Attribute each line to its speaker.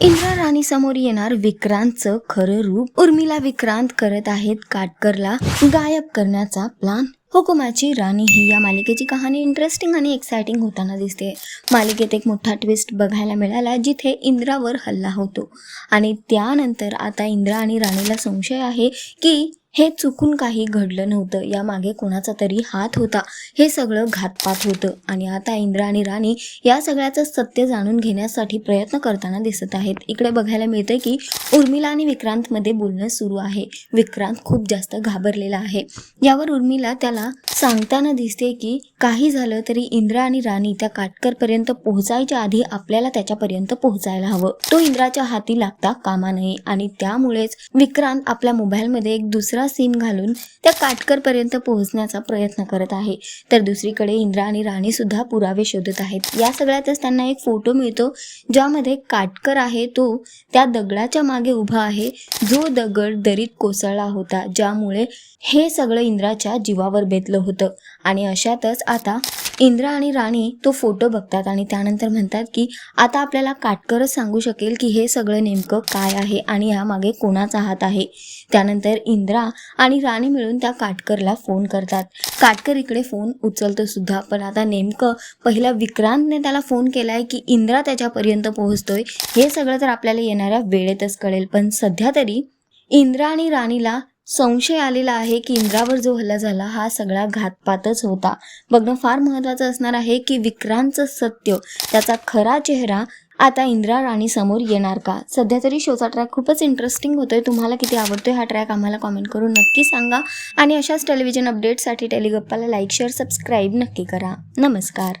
Speaker 1: इंद्रा राणी समोर येणार विक्रांतचं खरं रूप. उर्मिला विक्रांत करत आहेत काटकरला. गायब करण्याचा प्लान हुकुमाची राणी ही या मालिकेची कहाणी इंटरेस्टिंग आणि एक्साइटिंग होताना दिसते. मालिकेत एक मोठा ट्विस्ट बघायला मिळाला जिथे इंद्रावर हल्ला होतो. आणि त्यानंतर आता इंद्रा आणि राणीला संशय आहे की हे चुकून काही घडलं नव्हतं. यामागे कोणाचा तरी हात होता. हे सगळं घातपात होतं. आणि आता इंद्रा आणि राणी या सगळ्याचं सत्य जाणून घेण्यासाठी प्रयत्न करताना दिसत आहेत. इकडे बघायला मिळतं की उर्मिला आणि विक्रांतमध्ये बोलणं सुरू आहे. विक्रांत खूप जास्त घाबरलेला आहे. यावर उर्मिला त्याला सांगताना दिसते की काही झालं तरी इंद्रा आणि राणी त्या काटकरपर्यंत पोहोचायच्या आधी आपल्याला त्याच्यापर्यंत पोहोचायला हवं. तो इंद्राच्या हाती लागता कामा नये. आणि त्यामुळेच विक्रांत आपल्या मोबाईलमध्ये एक दुसरा सिम घालून त्या काटकरपर्यंत पोहोचण्याचा प्रयत्न करत आहे. तर दुसरीकडे इंद्रा आणि राणी सुद्धा पुरावे शोधत आहेत. या सगळ्यातच त्यांना एक फोटो मिळतो ज्यामध्ये काटकर आहे तो त्या दगडाच्या मागे उभा आहे. जो दगड दरीत कोसळला होता ज्यामुळे हे सगळं इंद्राच्या जीवावर बेतलं होतं. आणि अशातच आता इंद्रा आणि राणी तो फोटो बघतात आणि त्यानंतर म्हणतात की आता आपल्याला काटकरच सांगू शकेल की हे सगळं नेमकं काय आहे आणि यामागे कोणाचा हात आहे. त्यानंतर इंद्रा आणि राणी मिळून त्या काटकरला फोन करतात. काटकर इकडे फोन उचलतो सुद्धा पण आता नेमकं पहिला विक्रांतने त्याला फोन केलाय की इंद्रा त्याच्यापर्यंत पोहोचतोय हे सगळं तर आपल्याला येणाऱ्या वेळेतच कळेल. पण सध्या तरी इंद्रा आणि राणीला संशय आलेला आहे की इंद्रावर जो हल्ला झाला हा सगळा घातपातच होता. बघणं फार महत्त्वाचं असणार आहे की विक्रांतचं सत्य त्याचा खरा चेहरा आता इंद्रा राणी समोर येणार का? सध्या तरी शोचा ट्रॅक खूपच इंटरेस्टिंग होतोय. तुम्हाला किती आवडतोय हा ट्रॅक आम्हाला कॉमेंट करून नक्की सांगा. आणि अशाच टेलिव्हिजन अपडेटसाठी टेलिगप्पाला लाईक शेअर सबस्क्राईब नक्की करा. नमस्कार.